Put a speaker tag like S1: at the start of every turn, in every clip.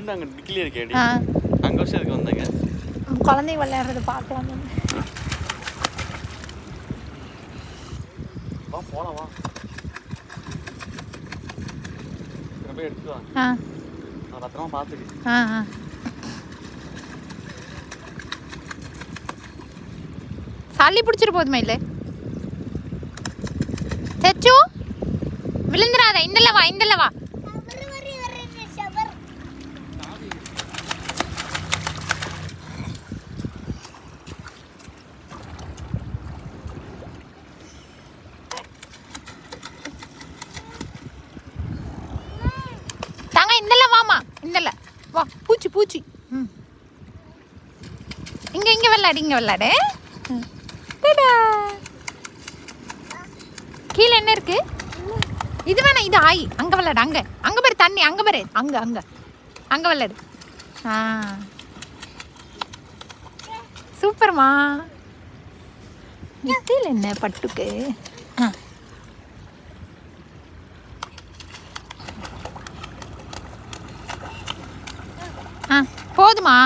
S1: துண்டு அங்க டிக்கிலே இருக்கேடி அங்க வருஷம் எதுக்கு வந்தாங்க?
S2: குழந்தைங்க விளையாடுறது பார்க்கலாம்
S1: வா போலாம் வா. போய் எடுத்துட்டு வா. நான் பத்திரமா பார்த்துக்கு
S2: சளி பிடிச்சிட்டு போதுமா இல்லை? சச்சு விழுந்துடாத இந்தல வா இந்தல வா தாங்க இந்தல வாமா இந்தல வா பூச்சி பூச்சி. ம் இங்கே விளாடு இங்கே விளாடு ம். கீழே என்ன இருக்கு? இது வேணாம் இது ஆயி. அங்கே விளாடு அங்கே. அங்கே பாரு தண்ணி அங்கே பாரு. அங்கே அங்கே. அங்கே விளாடு ஆ. சூப்பர்மா. என்ன பட்டுக்கு? ஆ போதுமா?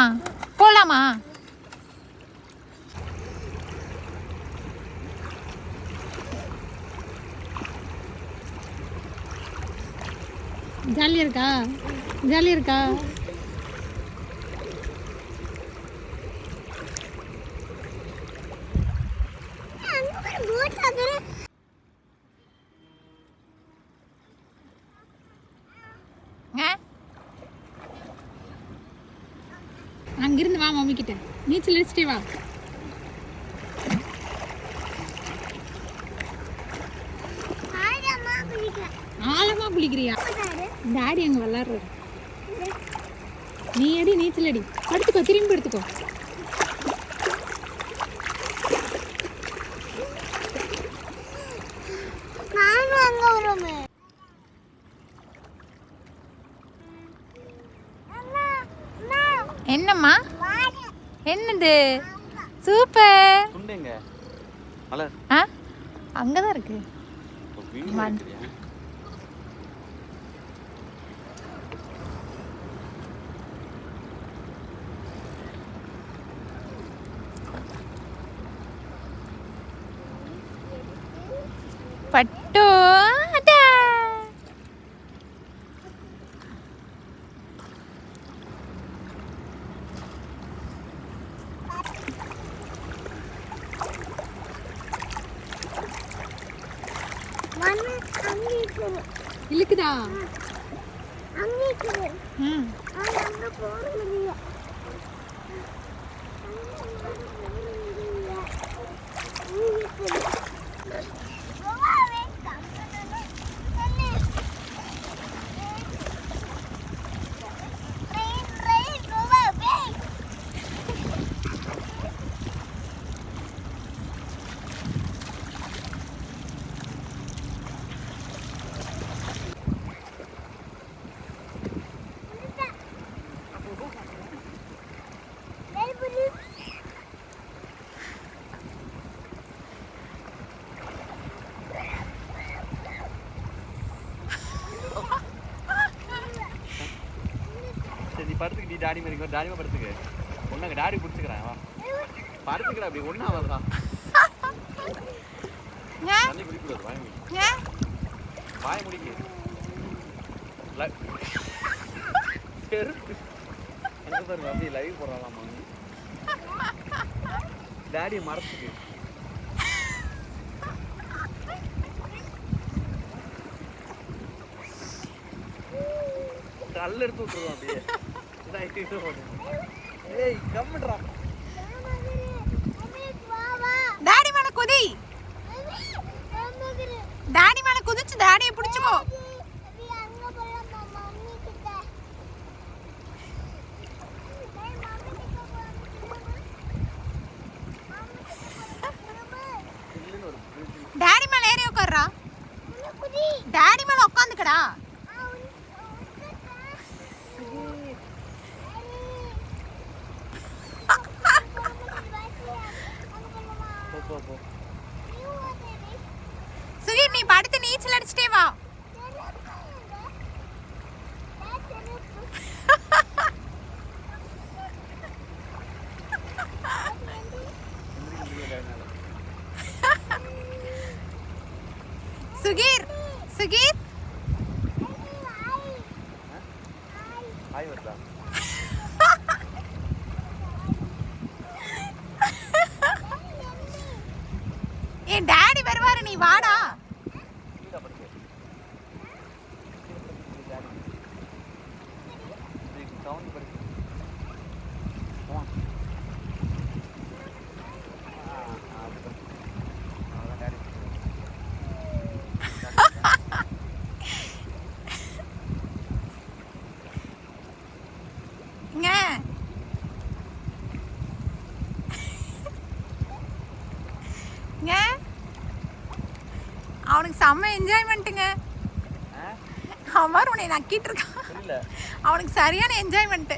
S2: போகலாமா ஜாலியாக இருக்கா? ஜாலியாக இருக்கா ஆ அங்கிருந்து வா மம்மி கிட்ட நீச்சல் அடிச்சிட்டே வா. ஆழமா குளிக்கிறியா? டாடி அங்க விளாடுறாரு. நீ அடி நீச்சல் அடி. படுத்துக்கோ திரும்பி படுத்துக்கோ. என்னம்மா? என்னது? சூப்பர். ஆ? இருக்கு.
S1: வீடு
S2: வந்து.
S1: வைக்கிறியா?
S2: பட்டு அடா.
S3: மண்ணு அங்க இருக்குது
S2: இழுக்குதா? ம்.
S1: டாடி மாதிரி டாடிமா படுத்துக்கு. ஒன்னாங்க டாடி பிடிச்சிக்கிறேன். வா. படுத்துக்கிறா அப்படி. ஒன்றா வரலாம்
S2: ஆ?
S1: தண்ணி குடிக்கூடாது. வாய் முடி.
S2: ஆ?
S1: வாய் முடிக்கு. பாருங்க அப்படியே லைவ் போடலாமா டாடி மரத்துக்கு கல் எடுத்து விட்டுருவோம் அப்படியே.
S2: டாடி மேல குதி. டாடி மேல குதிச்சு டாடியை பிடிச்சுக்கோ. டாடி மேல ஏறி உட்கார்றா. டாடி மேல உட்காந்துக்கடா. சுகீர் நீ படுத்து நீச்சல் அடிச்சிட்டே வா. சுகீர் சுகீர். வாடா. செம்ம என்ஜாய்மெண்ட்டுங்க அவன் உன்னை நக்கிட்டு இருக்கான் அவனுக்கு சரியான என்ஜாய்மெண்ட்டு